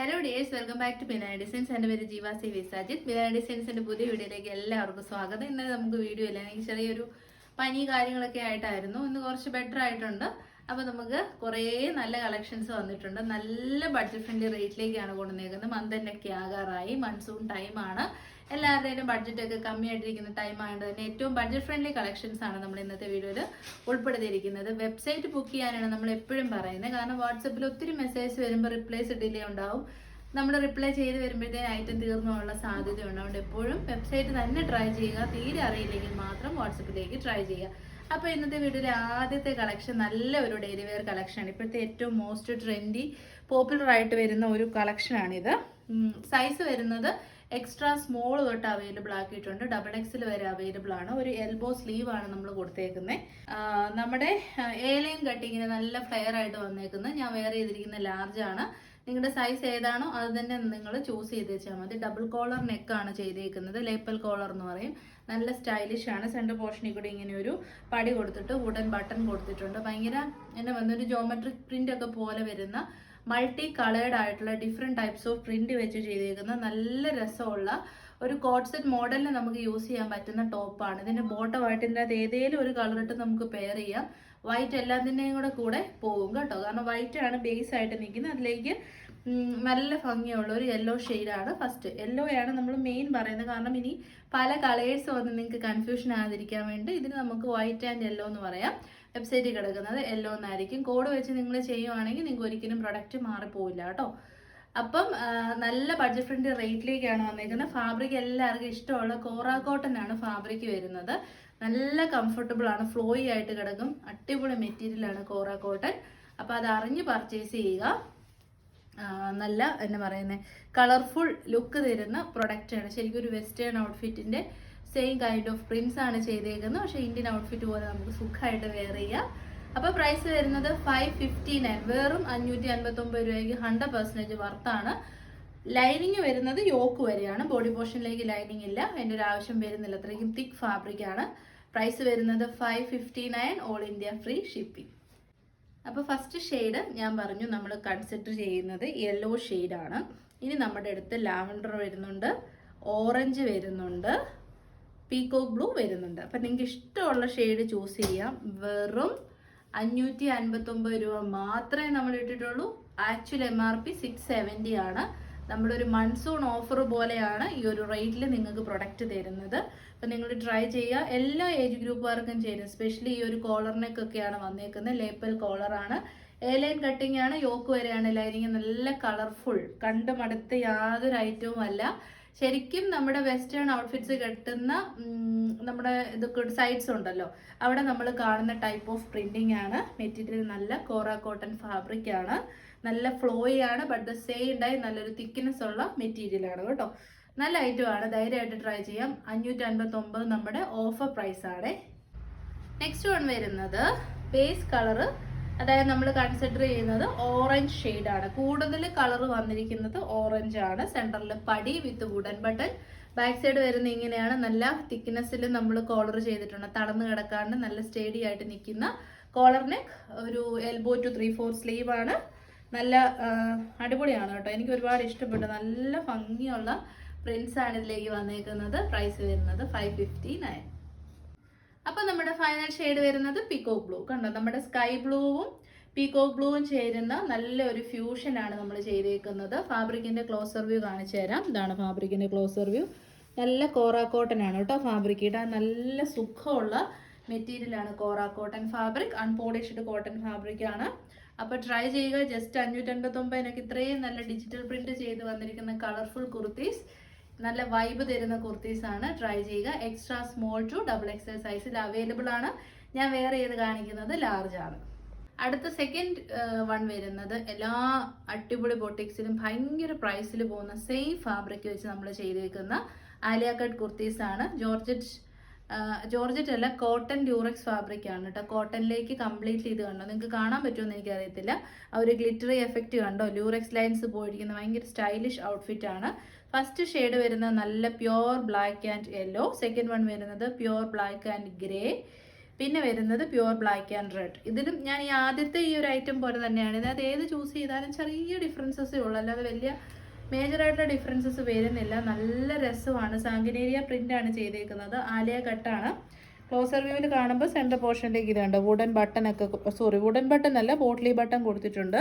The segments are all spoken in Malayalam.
Hello dears welcome back to Bina designs എന്റെ പേര് ജീവ സി വിസാജിത്ത്. ബിനാ ഡിസൈൻസിന്റെ പുതിയ വീഡിയോയിലേക്ക് എല്ലാവർക്കും സ്വാഗതം. ഇന്നലെ നമുക്ക് വീഡിയോ ഇല്ല. എനിക്ക് ചെറിയൊരു പനി കാര്യങ്ങളൊക്കെ ആയിട്ടായിരുന്നു. ഇന്ന് കുറച്ച് ബെറ്റർ ആയിട്ടുണ്ട്. അപ്പോൾ നമുക്ക് കുറേ നല്ല കളക്ഷൻസ് വന്നിട്ടുണ്ട്. നല്ല ബഡ്ജറ്റ് ഫ്രണ്ട്ലി റേറ്റിലേക്കാണ് കൊണ്ടുവന്നേക്കുന്നത്. മന്ത് ആകാറായി. മൺസൂൺ ടൈമാണ് എല്ലാവരുടെയും ബഡ്ജറ്റ് ഒക്കെ കമ്മിയായിട്ടിരിക്കുന്ന ടൈം ആയതുകൊണ്ട് തന്നെ ഏറ്റവും ബഡ്ജറ്റ് ഫ്രണ്ട്ലി കളക്ഷൻസ് ആണ് നമ്മൾ ഇന്നത്തെ വീഡിയോയിൽ ഉൾപ്പെടുത്തിയിരിക്കുന്നത്. വെബ്സൈറ്റ് ബുക്ക് ചെയ്യാനാണ് നമ്മൾ എപ്പോഴും പറയുന്നത്. കാരണം വാട്സപ്പിൽ ഒത്തിരി മെസ്സേജ് വരുമ്പോൾ റിപ്ലൈസ് ഡിലേ ഉണ്ടാവും. നമ്മൾ റിപ്ലൈ ചെയ്ത് വരുമ്പോഴത്തേന് ഐറ്റം തീർന്നുള്ള സാധ്യതയുണ്ട്. അതുകൊണ്ട് എപ്പോഴും വെബ്സൈറ്റ് തന്നെ ട്രൈ ചെയ്യുക. തീരെ അറിയില്ലെങ്കിൽ മാത്രം വാട്സപ്പിലേക്ക് ട്രൈ ചെയ്യുക. അപ്പോൾ ഇന്നത്തെ വീഡിയോയിലെ ആദ്യത്തെ കളക്ഷൻ നല്ല ഒരു ഡെയിലി വെയർ കളക്ഷനാണ് ഇപ്പോഴത്തെ ഏറ്റവും മോസ്റ്റ് ട്രെൻഡി പോപ്പുലർ ആയിട്ട് വരുന്ന ഒരു കളക്ഷനാണിത് സൈസ് വരുന്നത് എക്സ്ട്രാ സ്മോൾ തൊട്ട് അവൈലബിൾ ആക്കിയിട്ടുണ്ട്. ഡബിൾ എക്സിൽ വരെ അവൈലബിൾ ആണ്. ഒരു എൽബോ സ്ലീവ് ആണ് നമ്മൾ കൊടുത്തേക്കുന്നത് നമ്മുടെ ഏലൈൻ കട്ടിങ്ങിന് നല്ല ഫ്ലെയർ ആയിട്ട് വന്നേക്കുന്നത് ഞാൻ വെയർ ചെയ്തിരിക്കുന്ന ലാർജ് ആണ്. നിങ്ങളുടെ സൈസ് ഏതാണോ അത് തന്നെ നിങ്ങൾ ചൂസ് ചെയ്ത് വെച്ചാൽ മതി ഡബിൾ കോളർ നെക്കാണ് ചെയ്തേക്കുന്നത്. ലേപ്പൽ കോളർ എന്ന് പറയും. നല്ല സ്റ്റൈലിഷ് ആണ്. സെന്റർ പോർഷനിൽ കൂടി ഇങ്ങനെ ഒരു പടി കൊടുത്തിട്ട് വുഡൻ ബട്ടൺ കൊടുത്തിട്ടുണ്ട്. ഭയങ്കര എന്നെ വന്നൊരു ജോമെട്രിക് പ്രിന്റ് ഒക്കെ പോലെ വരുന്ന മൾട്ടി കളേർഡ് ആയിട്ടുള്ള ഡിഫറെന്റ് ടൈപ്സ് ഓഫ് പ്രിന്റ് വെച്ച് ചെയ്തേക്കുന്ന നല്ല രസമുള്ള ഒരു കോട്ട്സെറ്റ് മോഡലിന് നമുക്ക് യൂസ് ചെയ്യാൻ പറ്റുന്ന ടോപ്പാണ് ഇതിന്റെ ബോട്ടമായിട്ട് ഇതിന്റെ അത് ഏതെങ്കിലും ഒരു കളറിട്ട് നമുക്ക് പെയർ ചെയ്യാം. വൈറ്റ് എല്ലാത്തിന്റെയും കൂടെ കൂടെ പോകും കേട്ടോ. കാരണം വൈറ്റ് ആണ് ബേസ് ആയിട്ട് നിൽക്കുന്നത്. അതിലേക്ക് നല്ല ഭംഗിയുള്ള ഒരു യെല്ലോ ഷെയ്ഡാണ് ഫസ്റ്റ് യെല്ലോ ആണ് നമ്മൾ മെയിൻ പറയുന്നത്. കാരണം ഇനി പല കളേഴ്സ് വന്ന് നിങ്ങൾക്ക് കൺഫ്യൂഷൻ ആകാതിരിക്കാൻ വേണ്ടി ഇതിന് നമുക്ക് വൈറ്റ് ആൻഡ് യെല്ലോ എന്ന് പറയാം. വെബ്സൈറ്റിൽ കിടക്കുന്നത് യെല്ലോ എന്നായിരിക്കും കോഡ് വെച്ച് നിങ്ങൾ ചെയ്യുവാണെങ്കിൽ നിങ്ങൾക്ക് ഒരിക്കലും പ്രൊഡക്റ്റ് മാറിപ്പോവില്ല കേട്ടോ. അപ്പം നല്ല ബഡ്ജറ്റ് ഫ്രണ്ട്ലി റേറ്റിലേക്കാണ് വന്നേക്കുന്നത്. ഫാബ്രിക് എല്ലാവർക്കും ഇഷ്ടമുള്ള കോറാ കോട്ടൺ ആണ് ഫാബ്രിക് വരുന്നത്. നല്ല കംഫർട്ടബിൾ ആണ്. ഫ്ലോയി ആയിട്ട് കിടക്കും. അടിപൊളി മെറ്റീരിയൽ ആണ് കോറാ കോട്ടൺ അപ്പോൾ അത് അറിഞ്ഞ് പർച്ചേസ് ചെയ്യുക. നല്ല എന്നാ പറയുന്നത് കളർഫുൾ ലുക്ക് തരുന്ന പ്രൊഡക്റ്റാണ് ശരിക്കും ഒരു വെസ്റ്റേൺ ഔട്ട്ഫിറ്റിന്റെ സെയിം കൈൻഡ് ഓഫ് പ്രിൻസ് ആണ് ചെയ്തേക്കുന്നത്. പക്ഷേ ഇന്ത്യൻ ഔട്ട്ഫിറ്റ് പോലെ നമുക്ക് സുഖമായിട്ട് വെയർ ചെയ്യാം. അപ്പോൾ പ്രൈസ് വരുന്നത് ഫൈവ് ഫിഫ്റ്റി നയൻ വെറും അഞ്ഞൂറ്റി അൻപത്തൊമ്പത് രൂപയ്ക്ക് ഹൺഡ്രഡ് പെർസെന്റേജ് വർത്താണ് ലൈനിങ് വരുന്നത് യോക്ക് വരെയാണ്. ബോഡി പോർഷനിലേക്ക് ലൈനിങ് ഇല്ല. എന്റെ ഒരു ആവശ്യം വരുന്നില്ല. അത്രയ്ക്കും തിക്ക് ഫാബ്രിക് ആണ്. പ്രൈസ് വരുന്നത് five fifty nine all India free shipping അപ്പോൾ ഫസ്റ്റ് ഷെയ്ഡ് ഞാൻ പറഞ്ഞു നമ്മൾ കൺസിഡർ ചെയ്യുന്നത് യെല്ലോ ഷെയ്ഡാണ് ഇനി നമ്മുടെ അടുത്ത് ലാവൻഡർ വരുന്നുണ്ട്. ഓറഞ്ച് വരുന്നുണ്ട്. പീക്കോക്ക് ബ്ലൂ വരുന്നുണ്ട്. അപ്പം നിങ്ങൾക്ക് ഇഷ്ടമുള്ള ഷെയ്ഡ് ചൂസ് ചെയ്യാം. വെറും അഞ്ഞൂറ്റി അൻപത്തൊമ്പത് രൂപ മാത്രമേ നമ്മൾ ഇട്ടിട്ടുള്ളൂ. Actual M R P six seventy ആണ്. നമ്മുടെ ഒരു മൺസൂൺ ഓഫർ പോലെയാണ് ഈ ഒരു റേറ്റിൽ നിങ്ങൾക്ക് പ്രൊഡക്റ്റ് തരുന്നത്. അപ്പം നിങ്ങൾ ട്രൈ ചെയ്യുക. എല്ലാ ഏജ് ഗ്രൂപ്പുകാർക്കും ചേരും. സ്പെഷ്യലി ഈ ഒരു കോളറിനൊക്കെയാണ് വന്നേക്കുന്നത്. ലേപ്പൽ കോളറാണ് എ ലൈൻ കട്ടിംഗ് ആണ്. യോക്ക് വരെയാണ്. ലൈനിങ് നല്ല കളർഫുൾ കണ്ട് മടുത്ത യാതൊരു ഐറ്റവും അല്ല. ശരിക്കും നമ്മുടെ വെസ്റ്റേൺ ഔട്ട്ഫിറ്റ്സ് കെട്ടുന്ന നമ്മുടെ ഇതൊക്കെ സൈഡ്സ് ഉണ്ടല്ലോ. അവിടെ നമ്മൾ കാണുന്ന ടൈപ്പ് ഓഫ് പ്രിന്റിംഗ് ആണ്. മെറ്റീരിയൽ നല്ല കോറ കോട്ടൺ ഫാബ്രിക് ആണ്. നല്ല ഫ്ലോയി ആണ് ബട്ട് ദ സെയിം ഡൈ നല്ലൊരു തിക്നെസ് ഉള്ള മെറ്റീരിയൽ ആണ് കേട്ടോ. നല്ല ഐറ്റം ആണ്. ധൈര്യമായിട്ട് ട്രൈ ചെയ്യാം. അഞ്ഞൂറ്റി അൻപത്തി ഒമ്പത് നമ്മുടെ ഓഫർ പ്രൈസ് ആണ്. നെക്സ്റ്റ് വൺ വരുന്നത് ബേസ് കളറ് അതായത് നമ്മൾ കൺസിഡർ ചെയ്യുന്നത് ഓറഞ്ച് ആണ്. കൂടുതൽ കളർ വന്നിരിക്കുന്നത് ഓറഞ്ച് ആണ്. സെന്ററിൽ പടി with wooden button back side വരുന്ന ഇങ്ങനെയാണ്. നല്ല തിക്നെസ്സിൽ നമ്മൾ കോളർ ചെയ്തിട്ടുണ്ട്. തളർന്ന് കിടക്കാണ്ട് നല്ല സ്റ്റേഡി ആയിട്ട് നിൽക്കുന്ന കോളർ നെക്ക് ഒരു elbow to three four sleeve ആണ്. നല്ല അടിപൊളിയാണ് കേട്ടോ. എനിക്ക് ഒരുപാട് ഇഷ്ടപ്പെട്ടു. നല്ല ഭംഗിയുള്ള പ്രിൻസ് ആണ് ഇതിലേക്ക് വന്നേക്കുന്നത്. പ്രൈസ് വരുന്നത് ഫൈവ് ഫിഫ്റ്റി നയൻ അപ്പൊ നമ്മുടെ ഫൈനൽ ഷെയ്ഡ് വരുന്നത് പിക്കോ ബ്ലൂ കണ്ടോ? നമ്മുടെ സ്കൈ ബ്ലൂവും പീക്കോ ബ്ലൂവും ചേരുന്ന നല്ലൊരു ഫ്യൂഷനാണ് നമ്മൾ ചെയ്തേക്കുന്നത്. ഫാബ്രിക്കിന്റെ ക്ലോസർ വ്യൂ കാണിച്ചു തരാം. ഇതാണ് ഫാബ്രിക്കിന്റെ ക്ലോസർ വ്യൂ നല്ല കോറാ കോട്ടൺ ആണ് കേട്ടോ ഫാബ്രിക് ഇടാൻ നല്ല സുഖമുള്ള മെറ്റീരിയലാണ് kora cotton fabric unpolished cotton fabric ആണ്. അപ്പോൾ ട്രൈ ചെയ്യുക. ജസ്റ്റ് അഞ്ഞൂറ്റൻപത്തൊമ്പതിനൊക്കെ ഇത്രയും നല്ല ഡിജിറ്റൽ പ്രിന്റ് ചെയ്ത് വന്നിരിക്കുന്ന കളർഫുൾ കുർത്തീസ് നല്ല വൈബ് തരുന്ന കുർത്തീസ് ആണ്. ട്രൈ ചെയ്യുക. Extra small to double XL സൈസിൽ അവൈലബിൾ ആണ്. ഞാൻ വേറെ ഏത് കാണിക്കുന്നത്? ലാർജ് ആണ്. അടുത്ത സെക്കൻഡ് വൺ വരുന്നത് എല്ലാ അടിപൊളി ബൊട്ടിക്സിലും ഭയങ്കര പ്രൈസിൽ പോകുന്ന സെയിം ഫാബ്രിക് വെച്ച് നമ്മൾ ചെയ്തേക്കുന്ന ആലിയ കട്ട് കുർത്തീസ് ആണ് ജോർജറ്റ് ജോർജറ്റ് അല്ല കോട്ടൺ ഡ്യൂറക്സ് ഫാബ്രിക് ആണ് കേട്ടോ. കോട്ടണിലേക്ക് കംപ്ലീറ്റ്ലി ഇത് കണ്ടോ? നിങ്ങൾക്ക് കാണാൻ പറ്റുമെന്ന് എനിക്കറിയത്തില്ല. ആ ഒരു ഗ്ലിറ്ററി എഫക്റ്റ് കണ്ടോ? ഡ്യൂറക്സ് ലൈൻസ് പോയിരിക്കുന്ന ഭയങ്കര സ്റ്റൈലിഷ് ഔട്ട്ഫിറ്റ് ആണ്. ഫസ്റ്റ് ഷെയ്ഡ് വരുന്നത് നല്ല pure black and yellow second one വരുന്നത് പ്യുവർ ബ്ലാക്ക് ആൻഡ് ഗ്രേ പിന്നെ വരുന്നത് പ്യുവർ ബ്ലാക്ക് ആൻഡ് റെഡ് ഇതിലും ഞാൻ ഈ ആദ്യത്തെ ഈ ഒരു ഐറ്റം പോലെ തന്നെയാണ്. ഇതിനകത്ത് ഏത് ചൂസ് ചെയ്താലും ചെറിയ ഡിഫറൻസസ് ഉള്ളൂ. അല്ലാതെ വലിയ മേജറായിട്ടുള്ള ഡിഫറൻസസ് വരുന്നില്ല. നല്ല രസമാണ്. സാങ്കനേരിയ ആണ് ചെയ്തേക്കുന്നത്. ആലിയ കട്ടാണ് ക്ലോസർ വ്യൂവിൽ കാണുമ്പോൾ സെന്റർ പോർഷനിലേക്ക് ഇതുണ്ട് വുഡൻ ബട്ടൺ ഒക്കെ സോറി വുഡൻ ബട്ടൺ അല്ല പോട്ട്ലി ബട്ടൺ കൊടുത്തിട്ടുണ്ട്.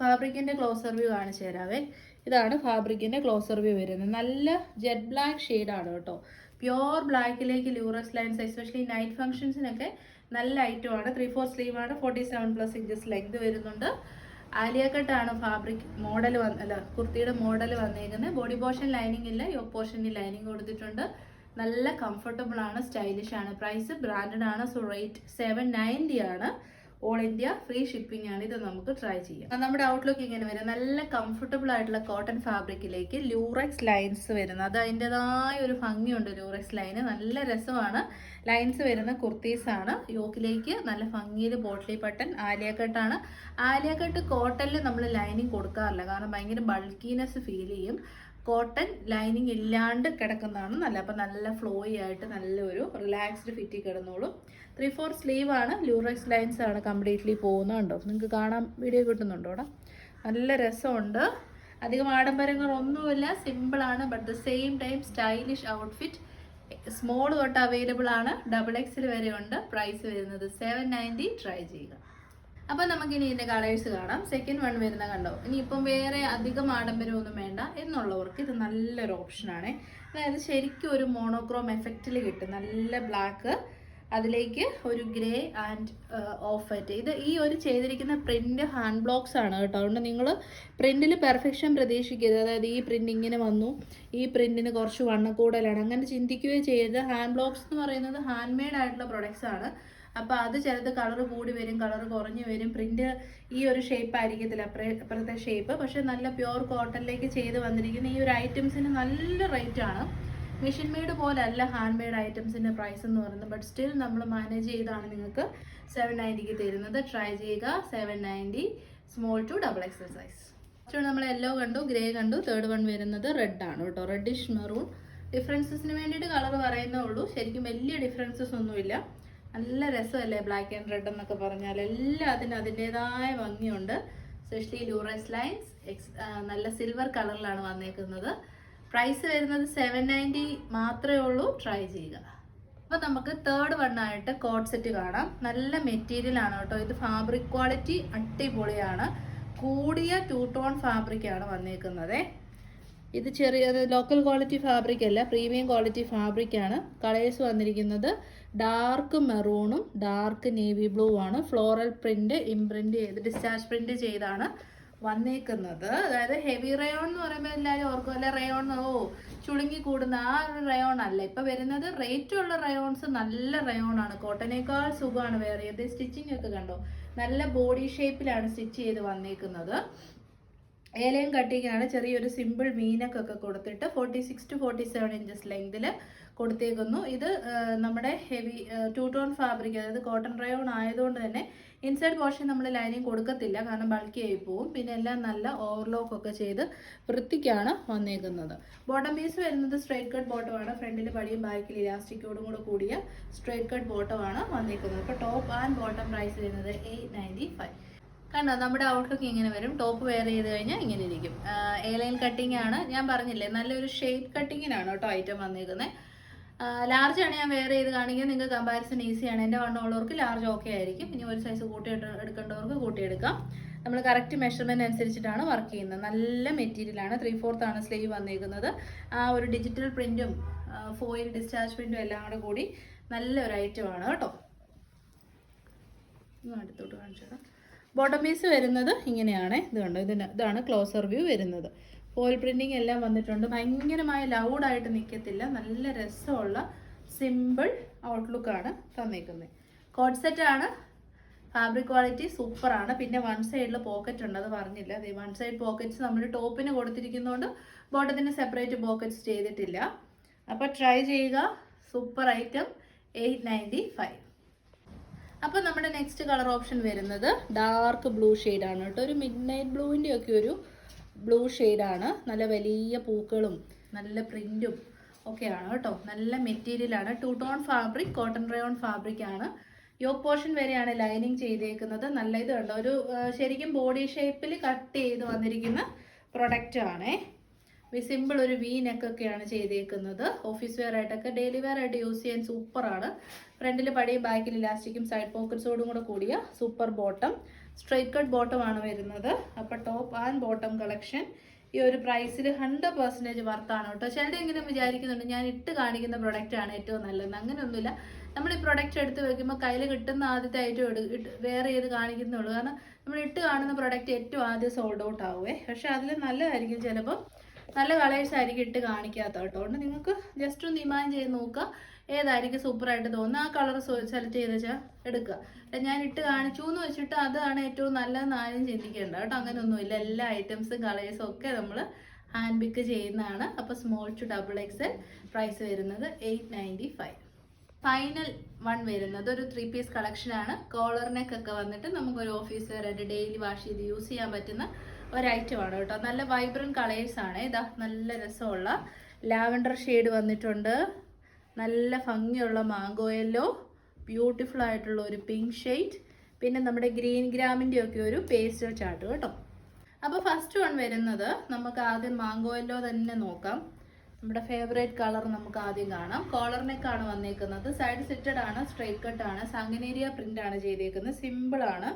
ഫാബ്രിക്കിന്റെ ക്ലോസർ വ്യൂ കാണിച്ചു തരാവേ. ഇതാണ് ഫാബ്രിക്കിന്റെ ക്ലോസർ വ്യൂ വരുന്നത്. നല്ല ജെറ്റ് ബ്ലാക്ക് ഷെയ്ഡാണ് കേട്ടോ. പ്യോർ ബ്ലാക്കിലേക്ക് ലൂറസ് ലൈൻസ് എസ്പെഷ്യലി നൈറ്റ് ഫംഗ്ഷൻസിനൊക്കെ നല്ല ഐറ്റമാണ് ത്രീ ഫോർ സ്ലീവ് ആണ് forty seven plus inches length വരുന്നുണ്ട്. ആലിയ കട്ടാണ് ഫാബ്രിക് മോഡൽ വന്ന് അല്ല കുർത്തിയുടെ മോഡൽ വന്നേക്കുന്നത്. ബോഡി പോർഷൻ ലൈനിങ് ഇല്ല യോ പോർഷനിൽ ലൈനിങ് കൊടുത്തിട്ടുണ്ട്. നല്ല കംഫർട്ടബിൾ ആണ് സ്റ്റൈലിഷ് ആണ്. പ്രൈസ് ബ്രാൻഡഡ് ആണ് സോ റേറ്റ് സെവൻ നയന്റി ആണ്. ഓൾ ഇന്ത്യ ഫ്രീ ഷിപ്പിംഗ് ആണ്. ഇത് നമുക്ക് ട്രൈ ചെയ്യാം. നമ്മുടെ ഔട്ട്ലുക്ക് ഇങ്ങനെ വരും. നല്ല കംഫർട്ടബിൾ ആയിട്ടുള്ള കോട്ടൺ ഫാബ്രിക്കിലേക്ക് ലൂറക്സ് ലൈൻസ് വരുന്നത് അത് അതിന്റെതായ ഒരു ഭംഗിയുണ്ട് ലൂറക്സ് ലൈന് നല്ല രസമാണ്. ലൈൻസ് വരുന്ന കുർത്തീസാണ് യോക്കിലേക്ക് നല്ല ഭംഗിയിൽ ബോട്ടിലി ബട്ടൺ ആലിയ കട്ടാണ് ആലിയ കട്ട് കോട്ടണിൽ നമ്മൾ ലൈനിങ് കൊടുക്കാറില്ല. കാരണം ഭയങ്കര ബൾക്കിനെസ് ഫീൽ ചെയ്യും. കോട്ടൺ ലൈനിങ് ഇല്ലാണ്ട് കിടക്കുന്നതാണ് നല്ല അപ്പം നല്ല ഫ്ലോയി ആയിട്ട് നല്ലൊരു റിലാക്സ്ഡ് ഫിറ്റി കിടന്നോളും. ത്രീ ഫോർ സ്ലീവ് ആണ്. ലൂറക്സ് ലൈൻസ് ആണ് കംപ്ലീറ്റ്ലി പോകുന്നുണ്ടോ നിങ്ങൾക്ക് കാണാൻ വീഡിയോ കിട്ടുന്നുണ്ടോ അവിടെ നല്ല രസമുണ്ട്. അധികം ആഡംബരങ്ങളൊന്നുമില്ല. സിമ്പിളാണ് but the same time stylish outfit small തൊട്ട് അവൈലബിൾ ആണ്. ഡബിൾ എക്സിൽ വരെ ഉണ്ട്. പ്രൈസ് വരുന്നത് സെവൻ നയന്റി ട്രൈ ചെയ്യുക. നമുക്ക് നമുക്കിനി ഇതിന്റെ കളേഴ്സ് കാണാം. സെക്കൻഡ് വൺ വരുന്ന കണ്ടോ? ഇനി ഇപ്പം വേറെ അധികം ആഡംബരമൊന്നും വേണ്ട എന്നുള്ളവർക്ക് ഇത് നല്ലൊരു ഓപ്ഷനാണ് അതായത് ശരിക്കും ഒരു മോണോക്രോം എഫക്റ്റിൽ കിട്ടും. നല്ല ബ്ലാക്ക് അതിലേക്ക് ഒരു ഗ്രേ ആൻഡ് ഓഫ് വൈറ്റ് ഇത് ഈ ഒരു ചെയ്തിരിക്കുന്ന പ്രിന്റ് ഹാൻഡ് ബ്ലോക്സ് ആണ് കേട്ടോ. അതുകൊണ്ട് നിങ്ങൾ പ്രിന്റിൽ പെർഫെക്ഷൻ പ്രതീക്ഷിക്കരുത്. അതായത് ഈ പ്രിന്റ് ഇങ്ങനെ വന്നു. ഈ പ്രിന്റിന് കുറച്ച് വണ്ണക്കൂടലാണ്. അങ്ങനെ ചിന്തിക്കുകയോ ചെയ്യരുത്. ഹാൻഡ് ബ്ലോക്സ് എന്ന് പറയുന്നത് ഹാൻഡ് മെയ്ഡ് ആയിട്ടുള്ള പ്രൊഡക്ട്സ് ആണ്. അപ്പോൾ അത് ചിലത് കളർ കൂടി വരും കളർ കുറഞ്ഞു വരും. പ്രിന്റ് ഈ ഒരു ഷേപ്പ് ആയിരിക്കത്തില്ല. അപ്പുറേ അപ്പുറത്തെ ഷേപ്പ്. പക്ഷേ നല്ല പ്യുവർ കോട്ടണിലേക്ക് ചെയ്ത് വന്നിരിക്കുന്ന ഈ ഒരു ഐറ്റംസിന് നല്ല റേറ്റ് ആണ്. മെഷീൻ മെയ്ഡ് പോലെ അല്ല ഹാൻഡ് മെയ്ഡ് ഐറ്റംസിന്റെ പ്രൈസ് എന്ന് പറയുന്നത്. ബട്ട് സ്റ്റിൽ നമ്മൾ മാനേജ് ചെയ്താണ് നിങ്ങൾക്ക് സെവൻ നയന്റിക്ക് തരുന്നത്. ട്രൈ ചെയ്യുക. Seven ninety small to double XL size നമ്മൾ യെല്ലോ കണ്ടു ഗ്രേ കണ്ടു തേർഡ് വൺ വരുന്നത് റെഡ് ആണ് കേട്ടോ. റെഡിഷ് മെറൂൺ ഡിഫറൻസസിന് വേണ്ടിയിട്ട് കളർ പറയുന്നേ ഉള്ളൂ. ശരിക്കും വലിയ ഡിഫറൻസസ് ഒന്നുമില്ല. നല്ല രസമല്ലേ ബ്ലാക്ക് ആൻഡ് റെഡ് എന്നൊക്കെ പറഞ്ഞാൽ. എല്ലാം എല്ലാത്തിനും അതിന്റെതായ ഭംഗിയുണ്ട്. സ്പെഷ്യലി ലൂറസ് ലൈൻസ് എക്സ് നല്ല സിൽവർ കളറിലാണ് വന്നേക്കുന്നത്. പ്രൈസ് വരുന്നത് സെവൻ നയന്റി മാത്രമേ ഉള്ളൂ. ട്രൈ ചെയ്യുക. അപ്പോൾ നമുക്ക് തേർഡ് വണ്ണായിട്ട് കോട്ട് സെറ്റ് കാണാം. നല്ല മെറ്റീരിയൽ ആണ് കേട്ടോ. ഇത് ഫാബ്രിക് ക്വാളിറ്റി അടിപൊളിയാണ്. കൂടിയ ടു ടോൺ ഫാബ്രിക്കാണ് വന്നേക്കുന്നത്. ഇത് ചെറിയ ലോക്കൽ ക്വാളിറ്റി ഫാബ്രിക് അല്ല പ്രീമിയം ക്വാളിറ്റി ഫാബ്രിക്കാണ് കളേഴ്സ് വന്നിരിക്കുന്നത് ഡാർക്ക് മെറൂണും ഡാർക്ക് നേവി ബ്ലൂ ആണ്. ഫ്ലോറൽ പ്രിന്റ് ഇംപ്രിന്റ് ചെയ്ത് ഡിസ്ചാർജ് പ്രിന്റ് ചെയ്താണ് വന്നേക്കുന്നത്. അതായത് ഹെവി റയോൺ എന്ന് പറയുമ്പോൾ എല്ലാവരും ഓർക്കും അല്ലെ റയോൺ ഓ ചുളുങ്ങി കൂടുന്ന ആ ഒരു റയോൺ അല്ല. ഇപ്പൊ വരുന്നത് റേറ്റ് ഉള്ള റയോൺസ് നല്ല റയോൺ ആണ്. കോട്ടനേക്കാൾ സുഖമാണ് വേറെ. ഇത് സ്റ്റിച്ചിങ് ഒക്കെ കണ്ടോ? നല്ല ബോഡി ഷേപ്പിലാണ് സ്റ്റിച്ച് ചെയ്ത് വന്നേക്കുന്നത്. ഏലയും കട്ടിങ്ങിനാണ് ചെറിയൊരു സിമ്പിൾ മീനക്കൊക്കെ കൊടുത്തിട്ട് forty six to forty seven inches ലെങ്തിൽ കൊടുത്തേക്കുന്നു. ഇത് നമ്മുടെ ഹെവി ടൂ ടോൺ ഫാബ്രിക് അതായത് കോട്ടൺ റയോൺ ആയതുകൊണ്ട് തന്നെ ഇൻസൈഡ് പോർഷൻ നമ്മൾ ലൈനിങ് കൊടുക്കത്തില്ല കാരണം ബൾക്കി ആയി പോവും. പിന്നെ എല്ലാം നല്ല ഓവർലോക്ക് ഒക്കെ ചെയ്ത് വൃത്തിക്കാണ് വന്നേക്കുന്നത്. ബോട്ടം പീസ് വരുന്നത് സ്ട്രൈറ്റ് കട്ട് ബോട്ടമാണ് ഫ്രണ്ടിൽ പടിയും ബാക്കിൽ ഇലാസ്റ്റിക്കോടും കൂടെ കൂടിയ സ്ട്രൈറ്റ് കട്ട് ബോട്ടമാണ് വന്നേക്കുന്നത്. അപ്പോൾ ടോപ്പ് ആൻഡ് ബോട്ടം പ്രൈസ് വരുന്നത് എയ്റ്റ് നയന്റി ഫൈവ് കണ്ടോ നമ്മുടെ ഔട്ട്ലുക്ക് ഇങ്ങനെ വരും. ടോപ്പ് വെയർ ചെയ്ത് കഴിഞ്ഞാൽ ഇങ്ങനെ ഇരിക്കും. എ ലൈൻ കട്ടിംഗ് ആണ്. ഞാൻ പറഞ്ഞില്ലേ നല്ലൊരു ഷേപ്പ് കട്ടിങ്ങിനാണ് കേട്ടോ ഐറ്റം വന്നിരിക്കുന്നത് ലാർജ് ആണ് ഞാൻ വെയർ ചെയ്ത് കാണിക്കുന്നത്. നിങ്ങൾക്ക് കമ്പാരിസൺ ഈസിയാണ് എന്റെ വണ്ണമുള്ളവർക്ക് ലാർജ് ഓക്കെ ആയിരിക്കും. ഇനി ഒരു സൈസ് കൂട്ടി എടു- എടുക്കേണ്ടവർക്ക് കൂട്ടിയെടുക്കാം നമ്മൾ കറക്റ്റ് മെഷർമെന്റ് അനുസരിച്ചിട്ടാണ് വർക്ക് ചെയ്യുന്നത്. നല്ല മെറ്റീരിയലാണ് ത്രീ ആണ് സ്ലീവ് വന്നിരിക്കുന്നത് ആ ഒരു ഡിജിറ്റൽ പ്രിന്റും ഫോയിൽ ഡിസ്ചാർജ് പ്രിന്റും എല്ലാം കൂടെ കൂടി നല്ലൊരു ഐറ്റമാണ് കേട്ടോ. അടുത്തോട്ട് കാണിച്ചോടാം ബോട്ടം പീസ് വരുന്നത് ഇങ്ങനെയാണ്. ഇത് കണ്ടോ? ഇതിന് ഇതാണ് ക്ലോസർ വ്യൂ വരുന്നത്. ഫോൾ പ്രിന്റിംഗ് എല്ലാം വന്നിട്ടുണ്ട്. ഭയങ്കരമായ ലൗഡായിട്ട് നിൽക്കത്തില്ല നല്ല രസമുള്ള സിമ്പിൾ ഔട്ട്ലുക്കാണ് തന്നേക്കുന്നത് കോഡ് സെറ്റാണ് ഫാബ്രിക് ക്വാളിറ്റി സൂപ്പറാണ് പിന്നെ വൺ സൈഡിൽ പോക്കറ്റ് ഉണ്ട്. അത് പറഞ്ഞില്ല. അതേ വൺ സൈഡ് പോക്കറ്റ്സ് നമ്മൾ ടോപ്പിന് കൊടുത്തിരിക്കുന്നതുകൊണ്ട് ബോട്ടത്തിന് സെപ്പറേറ്റ് പോക്കറ്റ്സ് ചെയ്തിട്ടില്ല. അപ്പോൾ ട്രൈ ചെയ്യുക. Super item eight ninety five അപ്പോൾ നമ്മുടെ നെക്സ്റ്റ് കളർ ഓപ്ഷൻ വരുന്നത് ഡാർക്ക് ബ്ലൂ ആണ് കേട്ടോ. ഒരു മിഡ് നൈറ്റ് ബ്ലൂവിന്റെ ഒക്കെ ഒരു ബ്ലൂ ആണ്. നല്ല വലിയ പൂക്കളും നല്ല പ്രിന്റും ഒക്കെയാണ് കേട്ടോ. നല്ല മെറ്റീരിയലാണ് two tone fabric cotton rayon fabric ആണ്. യോക്ക് പോർഷൻ വരെയാണ് ലൈനിങ് ചെയ്തേക്കുന്നത്. നല്ല ഇത് കണ്ടോ? ഒരു ശരിക്കും ബോഡി ഷേപ്പിൽ കട്ട് ചെയ്ത് വന്നിരിക്കുന്ന പ്രൊഡക്റ്റ് ആണേ. സിമ്പിൾ ഒരു വി നെക്കൊക്കെയാണ് ചെയ്തേക്കുന്നത്. ഓഫീസ് വെയർ ആയിട്ടൊക്കെ ഡെയിലി വെയർ ആയിട്ട് യൂസ് ചെയ്യാൻ സൂപ്പറാണ് ഫ്രണ്ടിൽ പടിയും ബാക്കിൽ ഇലാസ്റ്റിക്കും സൈഡ് പോക്കറ്റ്സോടും കൂടെ കൂടിയ super bottom straight cut bottom ആണ് വരുന്നത്. അപ്പോൾ ടോപ്പ് ആൻഡ് ബോട്ടം കളക്ഷൻ ഈ ഒരു പ്രൈസിൽ ഹൺഡ്രഡ് പെർസെന്റേജ് വർത്താണ് കേട്ടോ. ചിലരെങ്കിലും വിചാരിക്കുന്നുണ്ട് ഞാൻ ഇട്ട് കാണിക്കുന്ന പ്രൊഡക്റ്റ് ആണ് ഏറ്റവും നല്ലത് അങ്ങനെയൊന്നുമില്ല. നമ്മൾ ഈ പ്രൊഡക്റ്റ് എടുത്ത് വെക്കുമ്പോൾ കയ്യിൽ കിട്ടുന്ന ആദ്യത്തെ ഐറ്റം എടു വേറെ ഏത് കാണിക്കുന്നുള്ളൂ കാരണം നമ്മൾ ഇട്ട് കാണുന്ന പ്രൊഡക്റ്റ് ഏറ്റവും ആദ്യം സോൾഡ് ഔട്ട് ആവുമേ പക്ഷെ അതിൽ നല്ലതായിരിക്കും ചിലപ്പോൾ നല്ല കളേഴ്സ് ആയിരിക്കും ഇട്ട് കാണിക്കാത്ത കേട്ടോ. അതുകൊണ്ട് നിങ്ങൾക്ക് ജസ്റ്റ് ഒന്ന് ഇമാജിൻ ചെയ്ത് നോക്കുക. ഏതായിരിക്കും സൂപ്പറായിട്ട് തോന്നുന്നത്. ആ കളർ സെലക്ട് ചെയ്ത് വെച്ചാൽ എടുക്കുക. അല്ല ഞാൻ ഇട്ട് കാണിച്ചു എന്ന് വെച്ചിട്ട് അതാണ് ഏറ്റവും നല്ലതെന്ന് ആരും ചിന്തിക്കേണ്ട കേട്ടോ. അങ്ങനെയൊന്നുമില്ല എല്ലാ ഐറ്റംസും കളേഴ്സും ഒക്കെ നമ്മൾ ഹാൻഡ് പിക്ക് ചെയ്യുന്നതാണ്. അപ്പോൾ small to double XL price വരുന്നത് eight ninety five final one വരുന്നത് ഒരു ത്രീ പീസ് കളക്ഷൻ ആണ്. കോളർ നെക്ക് വന്നിട്ട് നമുക്ക് ഒരു ഓഫീസ് വെയറായിട്ട് ഡെയിലി വാഷ് ചെയ്ത് യൂസ് ചെയ്യാൻ പറ്റുന്ന ഒരു ഐറ്റം ആണ് കേട്ടോ. നല്ല കളേഴ്സ് ആണ്. ഇതാ നല്ല രസമുള്ള ലാവൻഡർ ഷെയ്ഡ് വന്നിട്ടുണ്ട്. നല്ല ഭംഗിയുള്ള മാംഗോ യെല്ലോ ബ്യൂട്ടിഫുൾ ആയിട്ടുള്ള ഒരു പിങ്ക് ഷെയ്ഡ് പിന്നെ നമ്മുടെ ഗ്രീൻ ഗ്രാമിന്റെ ഒക്കെ ഒരു പേസ്റ്റൽ ചാർട്ട് കേട്ടോ. അപ്പോൾ ഫസ്റ്റ് വൺ വരുന്നത് നമുക്ക് ആദ്യം മാംഗോ യെല്ലോ തന്നെ നോക്കാം. നമ്മുടെ ഫേവറേറ്റ് കളർ നമുക്ക് ആദ്യം കാണാം. കോളർ നെക്കാണ് വന്നേക്കുന്നത്. സൈഡ് സിറ്റഡ് ആണ് സ്ട്രൈറ്റ് കട്ട് ആണ്. സാങ്കനേരിയ പ്രിന്റ് ആണ് ചെയ്തേക്കുന്നത്. ദാ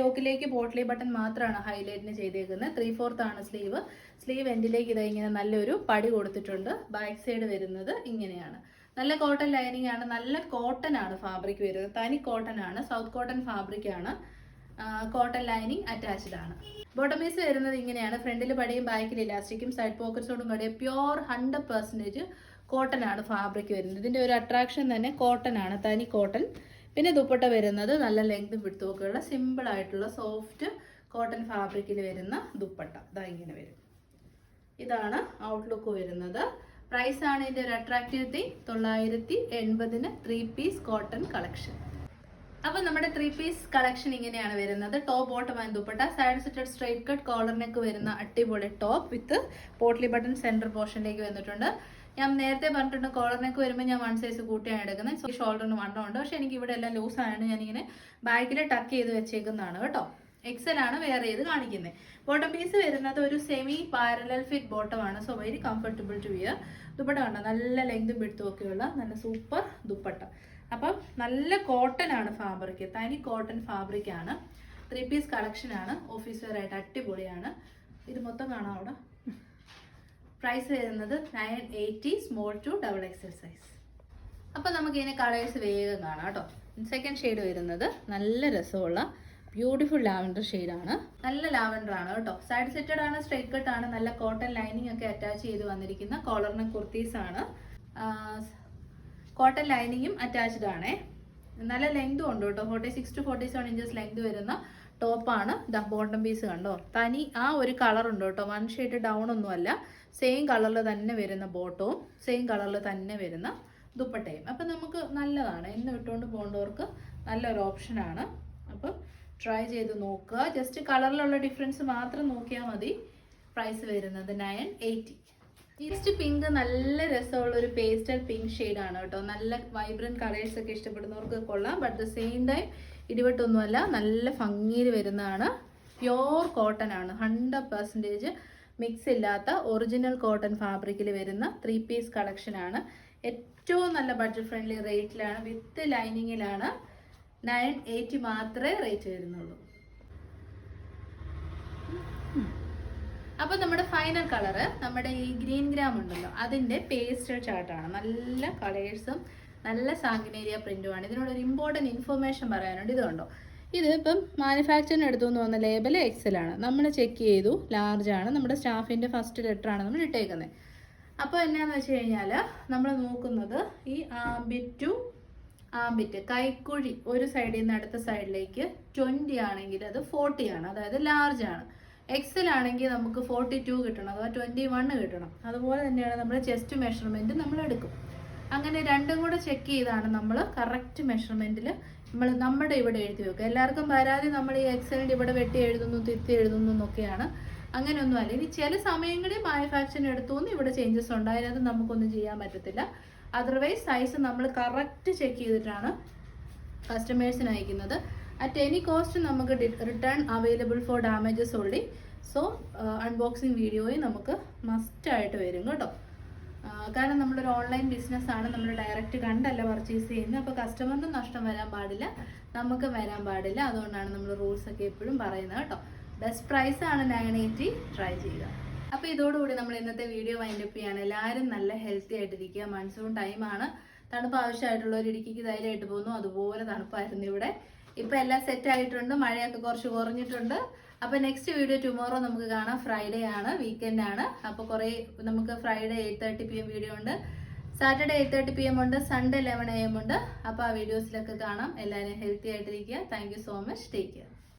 യോക്കിലേക്ക് പോട്ട്ലി ബട്ടൺ മാത്രമാണ് ഹൈലൈറ്റിന് ചെയ്തേക്കുന്നത് ത്രീ ഫോർത്ത് ആണ് സ്ലീവ് സ്ലീവ് എൻഡിലേക്ക് ഇതാ ഇങ്ങനെ നല്ലൊരു പടി കൊടുത്തിട്ടുണ്ട്. ബാക്ക് സൈഡ് വരുന്നത് ഇങ്ങനെയാണ്. നല്ല കോട്ടൺ ലൈനിങ് ആണ്. നല്ല കോട്ടൺ ആണ് ഫാബ്രിക് വരുന്നത്. തനി കോട്ടൺ ആണ്. സൗത്ത് കോട്ടൺ ഫാബ്രിക് ആണ്. കോട്ടൺ ലൈനിങ് അറ്റാച്ച്ഡ് ആണ്. ബോട്ടമീസ് വരുന്നത് ഇങ്ങനെയാണ്. ഫ്രണ്ടിൽ പടിയും ബാക്കിൽ ഇലാസ്റ്റിക്കും സൈഡ് പോക്കറ്റ്സോടും പടിയ പ്യോർ ഹൺഡ്രഡ് പെർസെന്റേജ് കോട്ടൺ ആണ് ഫാബ്രിക് വരുന്നത്. ഇതിന്റെ ഒരു അട്രാക്ഷൻ തന്നെ കോട്ടൺ ആണ്. തനി കോട്ടൺ പിന്നെ ദുപ്പട്ട വരുന്നത് നല്ല ലെങ്ത് വിട്ടുമൊക്കെയുള്ള സിമ്പിൾ ആയിട്ടുള്ള സോഫ്റ്റ് കോട്ടൺ ഫാബ്രിക്കിൽ വരുന്ന ദുപ്പട്ട. ഇതാ ഇങ്ങനെ വരും. ഇതാണ് ഔട്ട്ലുക്ക് വരുന്നത്. പ്രൈസ് ആണ് ഇതിന്റെ ഒരു അട്രാക്റ്റീവ് തിങ് തൊള്ളായിരത്തി എൺപതിന് ത്രീ പീസ് കോട്ടൺ കളക്ഷൻ അപ്പോൾ നമ്മുടെ ത്രീ പീസ് കളക്ഷൻ ഇങ്ങനെയാണ് വരുന്നത്. Top bottom and dupatta. Side slitted straight cut collar neck വരുന്ന അടിപൊളി top with potli button centre പോർഷനിലേക്ക് വന്നിട്ടുണ്ട്. ഞാൻ നേരത്തെ പറഞ്ഞിട്ടുണ്ട് കോളർ നെക്ക് വരുമ്പോൾ ഞാൻ വൺ സൈസ് കൂട്ടിയാണ് എടുക്കുന്നത്. സോ ഷോൾഡറിന് വണ്ണം ഉണ്ട്. പക്ഷെ എനിക്ക് ഇവിടെ എല്ലാം ലൂസ് ആയതുകൊണ്ട് ഞാനിങ്ങനെ ബാക്കിൽ ടക്ക് ചെയ്ത് വെച്ചേക്കുന്നതാണ് കേട്ടോ. എക്സൽ ആണ് വേറെ ചെയ്ത് കാണിക്കുന്നത്. ബോട്ടം പീസ് വരുന്നത് ഒരു സെമി പാരലൽ ഫിറ്റ് ബോട്ടം ആണ്. So very comfortable to wear dupatta കണ്ടോ? നല്ല ലെങ്തും പിടുത്തും ഒക്കെയുള്ള നല്ല സൂപ്പർ ദുപ്പട്ട. അപ്പം നല്ല കോട്ടൺ ആണ് ഫാബ്രിക് തനി കോട്ടൺ ഫാബ്രിക് ആണ്. ത്രീ പീസ് കളക്ഷൻ ആണ്. ഓഫീസ് വെയർ ആയിട്ട് അടിപൊളിയാണ്. ഇത് മൊത്തം കാണാം അവിടെ. പ്രൈസ് വരുന്നത് nine eighty small to double XL size അപ്പോൾ നമുക്ക് ഇതിന് കളേഴ്സ് വേഗം കാണാം കേട്ടോ. സെക്കൻഡ് ഷെയ്ഡ് വരുന്നത് നല്ല രസമുള്ള ബ്യൂട്ടിഫുൾ ലാവൻഡർ ആണ്. നല്ല ലാവൻഡർ ആണ് കേട്ടോ. സൈഡ് സെറ്റഡ് ആണ് സ്ട്രൈറ്റ് കട്ട് ആണ് നല്ല കോട്ടൺ ലൈനിങ് ഒക്കെ അറ്റാച്ച് ചെയ്ത് വന്നിരിക്കുന്ന കോളറിന് കുർത്തീസ് ആണ്. കോട്ടൺ ലൈനിങ്ങും അറ്റാച്ച്ഡ് ആണേ. നല്ല ലെങ്തും ഉണ്ട് കേട്ടോ. Forty six to forty seven inches length വരുന്ന ടോപ്പാണ് ദ ബോട്ടം പീസ് കണ്ടോ? തനി ആ ഒരു കളർ ഉണ്ട് കേട്ടോ. വൺ ഷെയ്ഡ് ഡൗൺ ഒന്നുമല്ല. സെയിം കളറിൽ തന്നെ വരുന്ന ബോട്ടവും സെയിം കളറിൽ തന്നെ വരുന്ന ദുപ്പട്ടയും. അപ്പം നമുക്ക് നല്ലതാണ്. എന്ന് വിട്ടുകൊണ്ട് പോകേണ്ടവർക്ക് നല്ലൊരു ഓപ്ഷനാണ് അപ്പം ട്രൈ ചെയ്ത് നോക്കുക. ജസ്റ്റ് കളറിലുള്ള ഡിഫറൻസ് മാത്രം നോക്കിയാൽ മതി. പ്രൈസ് വരുന്നത് നയൻ എയ്റ്റി ഈസ്റ്റ് പിങ്ക് നല്ല രസമുള്ള ഒരു പേസ്റ്റൽ പിങ്ക് ഷെയ്ഡാണ് കേട്ടോ. നല്ല വൈബ്രന്റ് കളേഴ്സ് ഒക്കെ ഇഷ്ടപ്പെടുന്നവർക്ക് കൊള്ളാം. ബട്ട് ദ സെയിം ടൈം ഇടിവെട്ടൊന്നുമല്ല നല്ല ഭംഗിയിൽ വരുന്നതാണ്. പ്യോർ കോട്ടൺ ആണ്. ഹൺഡ്രഡ് പെർസെന്റേജ് മിക്സ് ഇല്ലാത്ത ഒറിജിനൽ കോട്ടൺ ഫാബ്രിക്കിൽ വരുന്ന ത്രീ പീസ് കളക്ഷനാണ് ഏറ്റവും നല്ല ബഡ്ജറ്റ് ഫ്രണ്ട്ലി റേറ്റിലാണ് വിത്ത് ലൈനിങ്ങിലാണ് നയൻ എയ്റ്റി മാത്രമേ റേറ്റ് വരുന്നുള്ളൂ. അപ്പോൾ നമ്മുടെ ഫൈനൽ കളറ് നമ്മുടെ ഈ ഗ്രീൻ ഗ്രാം ഉണ്ടല്ലോ അതിന്റെ പേസ്റ്റൽ ചാർട്ടാണ് നല്ല കളേഴ്സും നല്ല സാങ്കിനേരിയ പ്രിന്റുമാണ്. ഇതിനോട് ഒരു ഇമ്പോർട്ടന്റ് ഇൻഫർമേഷൻ പറയാനുണ്ട്. ഇത് കണ്ടോ ഇത് ഇപ്പം മാനുഫാക്ചറിന് എടുത്തു എന്ന് വന്ന ലേബൽ ആണ്. നമ്മൾ ചെക്ക് ചെയ്തു. ആണ്. നമ്മുടെ സ്റ്റാഫിന്റെ ഫസ്റ്റ് ലെറ്റർ ആണ് നമ്മൾ ഇട്ടേക്കുന്നത് അപ്പോൾ എന്നാന്ന് വെച്ച് കഴിഞ്ഞാൽ നമ്മൾ നോക്കുന്നത് ഈ ആംബിറ്റ് ടു ആംബിറ്റ് കൈക്കുഴി ഒരു സൈഡിൽ നിന്ന് അടുത്ത സൈഡിലേക്ക് ട്വന്റി ആണെങ്കിൽ അത് ഫോർട്ടി ആണ്. അതായത് ലാർജ് ആണ്. എക്സൽ ആണെങ്കിൽ നമുക്ക് ഫോർട്ടി ടു കിട്ടണം. അഥവാ ട്വന്റി വൺ കിട്ടണം. അതുപോലെ തന്നെയാണ് നമ്മുടെ ചെസ്റ്റ് മെഷർമെന്റ് നമ്മൾ എടുക്കും. അങ്ങനെ രണ്ടും കൂടെ ചെക്ക് ചെയ്താണ് നമ്മൾ കറക്റ്റ് മെഷർമെന്റിൽ നമ്മൾ നമ്മുടെ ഇവിടെ എഴുതി വെക്കുക. എല്ലാവർക്കും പരാതി നമ്മൾ ഈ എക്സലിന്റെ ഇവിടെ വെട്ടി എഴുതുന്നു തിരുത്തി എഴുതുന്നു എന്നൊക്കെയാണ്. അങ്ങനെയൊന്നും അല്ല. ഇനി ചില സമയങ്ങളിൽ മാനുഫാക്ചറിങ് എടുത്തു ഇവിടെ ചേഞ്ചസ് ഉണ്ട്. അതിനകത്ത് നമുക്കൊന്നും ചെയ്യാൻ പറ്റത്തില്ല. അതർവൈസ് സൈസ് നമ്മൾ കറക്റ്റ് ചെക്ക് ചെയ്തിട്ടാണ് കസ്റ്റമേഴ്സിന് അയക്കുന്നത്. അറ്റ് എനി കോസ്റ്റ് നമുക്ക് return available for damages only so unboxing വീഡിയോയും നമുക്ക് മസ്റ്റായിട്ട് വരും കേട്ടോ. കാരണം നമ്മളൊരു ഓൺലൈൻ ബിസിനസ്സാണ് നമ്മൾ ഡയറക്റ്റ് കണ്ടല്ല പർച്ചേസ് ചെയ്യുന്നത്. അപ്പോൾ കസ്റ്റമറിന് നഷ്ടം വരാൻ പാടില്ല നമുക്ക് വരാൻ പാടില്ല. അതുകൊണ്ടാണ് നമ്മൾ റൂൾസ് ഒക്കെ എപ്പോഴും പറയുന്നത് കേട്ടോ. ബെസ്റ്റ് പ്രൈസ് ആണ് നയൻ എയ്റ്റി ട്രൈ ചെയ്യുക. അപ്പോൾ ഇതോടുകൂടി നമ്മൾ ഇന്നത്തെ വീഡിയോ വൈൻഡ് അപ്പ് ചെയ്യാണ്. എല്ലാവരും നല്ല ഹെൽത്തി ആയിട്ടിരിക്കുക. മൺസൂൺ ടൈമാണ് തണുപ്പ് ആവശ്യമായിട്ടുള്ളവർ ഇടുക്കിക്ക് ധൈര്യമായിട്ട് പോകുന്നു. അതുപോലെ തണുപ്പായിരുന്നു ഇവിടെ. ഇപ്പം എല്ലാം സെറ്റ് ആയിട്ടുണ്ട്. മഴയൊക്കെ കുറച്ച് കുറഞ്ഞിട്ടുണ്ട്. അപ്പോൾ നെക്സ്റ്റ് വീഡിയോ ടുമോറോ നമുക്ക് കാണാം. ഫ്രൈഡേ ആണ് വീക്കെൻഡ് ആണ്. അപ്പോൾ കുറേ നമുക്ക് Friday eight thirty P M video ഉണ്ട്. Saturday eight thirty P M ഉണ്ട് സൺഡേ ലെവൻ എ എം ഉണ്ട്. അപ്പോൾ ആ വീഡിയോസിലൊക്കെ കാണാം. എല്ലാവരും ഹെൽത്തി ആയിട്ടിരിക്കുക. Thank you so much take care